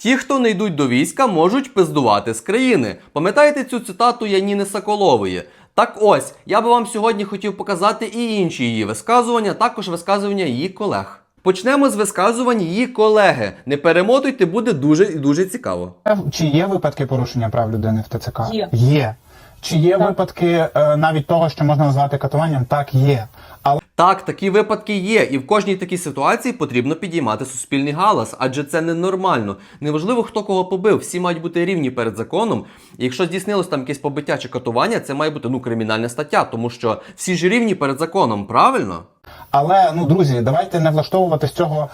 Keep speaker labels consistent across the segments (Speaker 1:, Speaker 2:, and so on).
Speaker 1: Ті, хто не йдуть до війська, можуть пиздувати з країни. Пам'ятаєте цю цитату Яніни Соколової? Так ось, я би вам сьогодні хотів показати і інші її висказування, також висказування її колег. Почнемо з висказувань її колеги. Не перемотуйте, буде дуже і дуже цікаво.
Speaker 2: Чи є випадки порушення прав людини в ТЦК?
Speaker 3: Є.
Speaker 2: Є. Чи є
Speaker 3: Так.
Speaker 2: випадки е, навіть того, що можна назвати катуванням? Так, є. Але
Speaker 1: Так, такі випадки є, і в кожній такій ситуації потрібно підіймати суспільний галас, адже це ненормально. Неважливо, хто кого побив, всі мають бути рівні перед законом. І якщо здійснилось там якесь побиття чи катування, це має бути ну кримінальна стаття, тому що всі ж рівні перед законом, правильно?
Speaker 2: Але ну друзі, давайте не влаштовувати з цього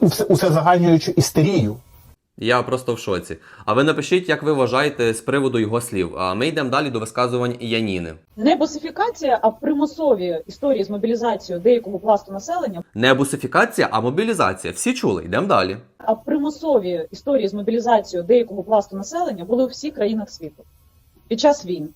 Speaker 2: усе, усезагальнюючу істерію.
Speaker 1: Я просто в шоці. А ви напишіть, як ви вважаєте з приводу його слів. А ми йдемо далі до висказувань Яніни.
Speaker 3: Не босифікація, а примусові історії з мобілізацією деякого пласту населення,
Speaker 1: Не бусифікація, а мобілізація. Всі чули, йдемо далі.
Speaker 3: а примусові історії з мобілізацією деякого пласту населення були у всіх країнах світу під час війн.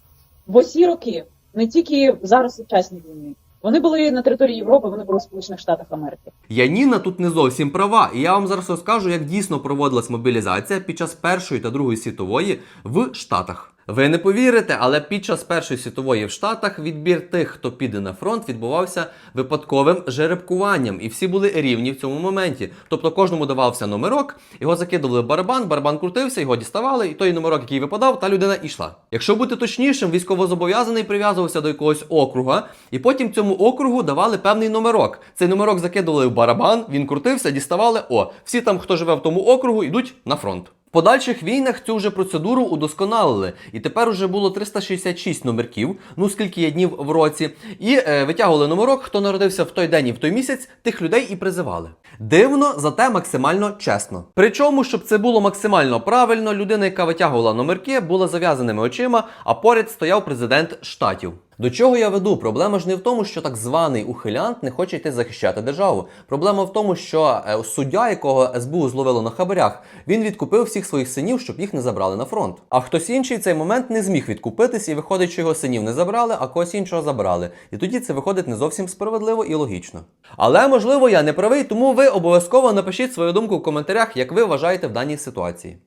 Speaker 3: В усі роки, не тільки зараз сучасні війни. Вони були на території Європи, вони були в Сполучених Штатах Америки.
Speaker 1: Яніна тут не зовсім права, і я вам зараз розкажу, як дійсно проводилась мобілізація під час Першої та Другої світової в Штатах. Ви не повірите, але під час Першої світової в Штатах відбір тих, хто піде на фронт, відбувався випадковим жеребкуванням, і всі були рівні в цьому моменті. Тобто кожному давався номерок, його закидували в барабан, барабан крутився, його діставали, і той номерок, який випадав, та людина йшла. Якщо бути точнішим, військовозобов'язаний прив'язувався до якогось округа, і потім цьому округу давали певний номерок. Цей номерок закидували в барабан, він крутився, діставали. О, всі там, хто живе в тому округу, йдуть на фронт. Подальших війнах цю вже процедуру удосконалили, і тепер уже було 366 номерків, ну скільки є днів в році, і е, витягували номерок, хто народився в той день і в той місяць, тих людей і призивали. Дивно, зате максимально чесно. Причому, щоб це було максимально правильно, людина, яка витягувала номерки, була зав'язаними очима, а поряд стояв президент штатів. До чого я веду? Проблема ж не в тому, що так званий ухилянт не хоче йти захищати державу. Проблема в тому, що е, суддя, якого СБУ зловило на хабарях, він відкупив всіх своїх синів, щоб їх не забрали на фронт. А хтось інший цей момент не зміг відкупитись, і виходить, що його синів не забрали, а когось іншого забрали. І тоді це виходить не зовсім справедливо і логічно. Але можливо я не правий, тому ви обов'язково напишіть свою думку в коментарях, як ви вважаєте в даній ситуації.